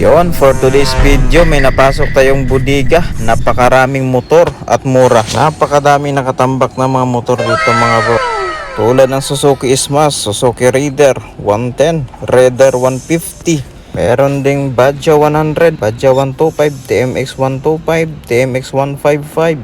Yon, for today's video may napasok tayong budiga. Napakaraming motor at mura. Napakadami nakatambak na mga motor dito mga bro. Tulad ng Suzuki Smash, Suzuki Raider 110, Raider 150. Meron ding Badja 100, Badja 125, TMX 125, TMX 155.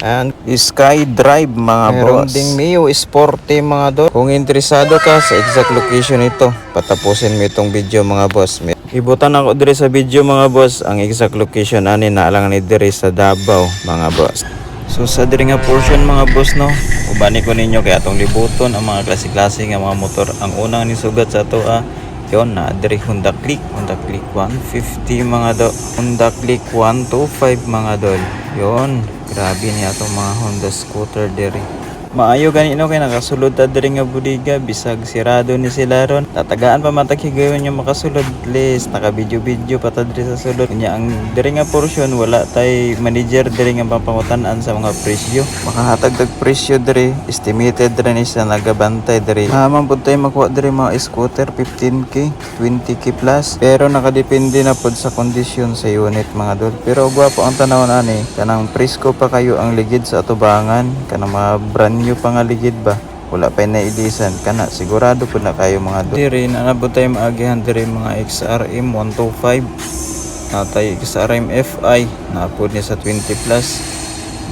And Sky Drive mga Meron boss. ding Mio Sporty mga do. Kung interesado ka sa exact location ito, patapusin mo itong video mga boss. Ibutan ako dire sa video mga boss ang exact location ani na lang ni dire sa Davao mga boss. So sa diri nga portion mga boss no, ubani ko ninyo kaya atong libuton ang mga klase-klase nga mga motor. Ang unang ni sugat sa ato ah, yon na diri Honda Click, Honda Click 150 mga do, Honda Click 125 mga dol. Yon, grabe niya atong mga Honda scooter diri. Maayo ganino kay nakasulod ta diri nga budiga bisag sirado ni sila ron. Tatagaan pa matag higayon yung makasulod list naka video video pa ta sa sulod. Nya ang diri nga portion wala tay manager diri nga papangutan-an sa mga presyo. Makahatag tag presyo diri estimated diri ni sa nagabantay diri. Haman pud tay makuha diri mga scooter 15k, 20k plus. Pero nakadepende na pud sa kondisyon sa unit mga dol. Pero gwapo ang tanawon ani kanang presko pa kayo ang ligid sa atubangan kanang mga brand new pa nga ligid ba? Wala pa na ilisan kana sigurado po na kayo mga dol diri na nabot tayo maagihan. Diri mga XRM 125 natay XRM FI napod niya sa 20 plus.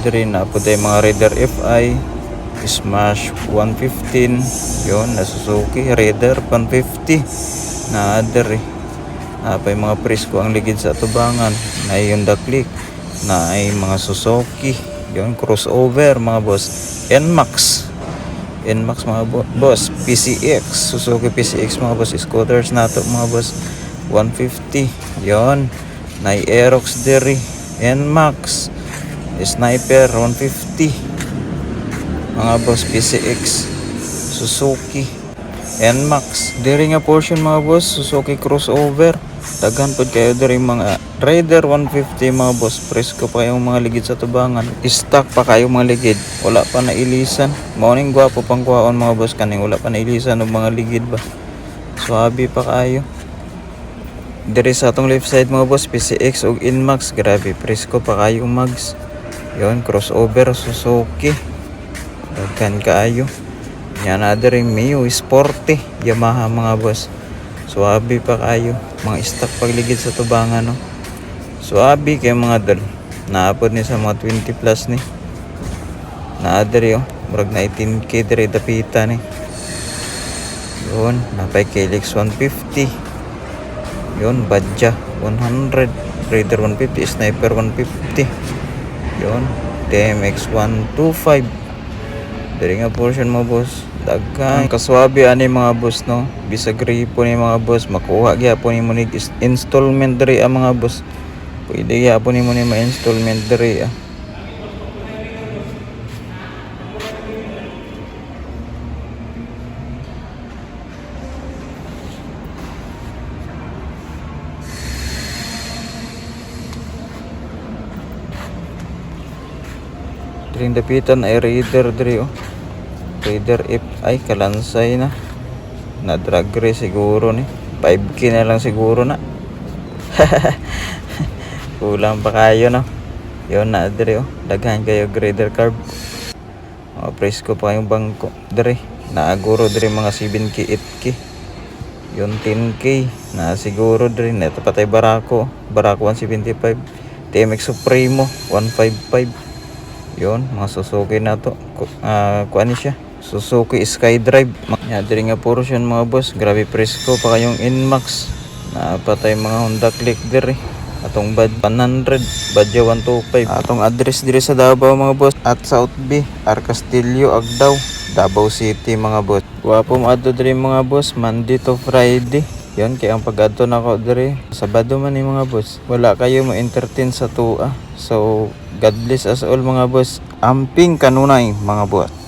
Diri napod tayo mga Raider FI Smash 115 yon na Suzuki Raider 150 na diri. Na pa yung mga presko ang ligid sa tubangan. Na yung Click. Na ay mga Suzuki yon crossover mga boss. NMAX. NMAX mga bo- boss. PCX Suzuki PCX mga boss. Scooters nato mga boss. 150 yon na Aerox diri. NMAX. Sniper 150 mga boss PCX Suzuki. NMAX. Diri nga portion mga boss. Suzuki crossover daghan pod kayo diri mga Raider 150 mga boss. Presko pa kayong mga ligid sa tubangan. Stock pa kayo mga ligid. Wala pa na ilisan. Morning gwapo pang kuhaon mga boss. Kaning wala pa na ilisan og mga ligid ba? Swabe pa kayo. Diri sa atong left side mga boss PCX ug Inmax. Grabe presko pa kayo mags. Yon crossover Suzuki. Daghan kaayo. Yan na diri Mio Sporty Yamaha mga boss Suabe pa kayo. Mga stock pagligid sa tubangan no. Suabe kay mga dol. Naapod ni sa mga 20 plus ni. Naadiri oh. Murag na 18k diri dapita ni. Yun, napay Kelix 150. Yun, Badja 100. Raider 150, Sniper 150. Yun, TMX 125. Diri nga portion mo boss. Daghan kaswabe ani mga boss no. Bisag po ni mga boss makuha gyapon nimo ni installment diri ang mga boss. Pwede gyapon nimo ni ma-installment diri ah. Diring ay Raider diri oh. Raider F ay kalansay na. Na drag race siguro ni. 5k na lang siguro na. Kulang pa kayo no. Yon na diri oh. Daghan kayo grader carb. O presko pa kayong bangko diri. Naaguro diri mga 7k 8k. Yon 10k na siguro diri neto patay barako. Barako 175. TMX Supremo 155. Yon, mga Suzuki na to. Ku- Ah, kuan siya. Suzuki Skydrive. Ya, diri nga portion mga boss. Grabe presko pa kayong Inmax. Napatay mga Honda Click diri. Atong bad 100, Badja 125. Atong address diri sa Davao mga boss. At South B, Arcastillo, Agdao. Davao City mga boss. Wapo mo adto diri mga boss, Monday to Friday. Yon kay ang pag-adto nako diri Sabado man ni mga boss. Wala kayo ma-entertain sa tuwa. So God bless us all mga boss. Amping kanunay mga boss.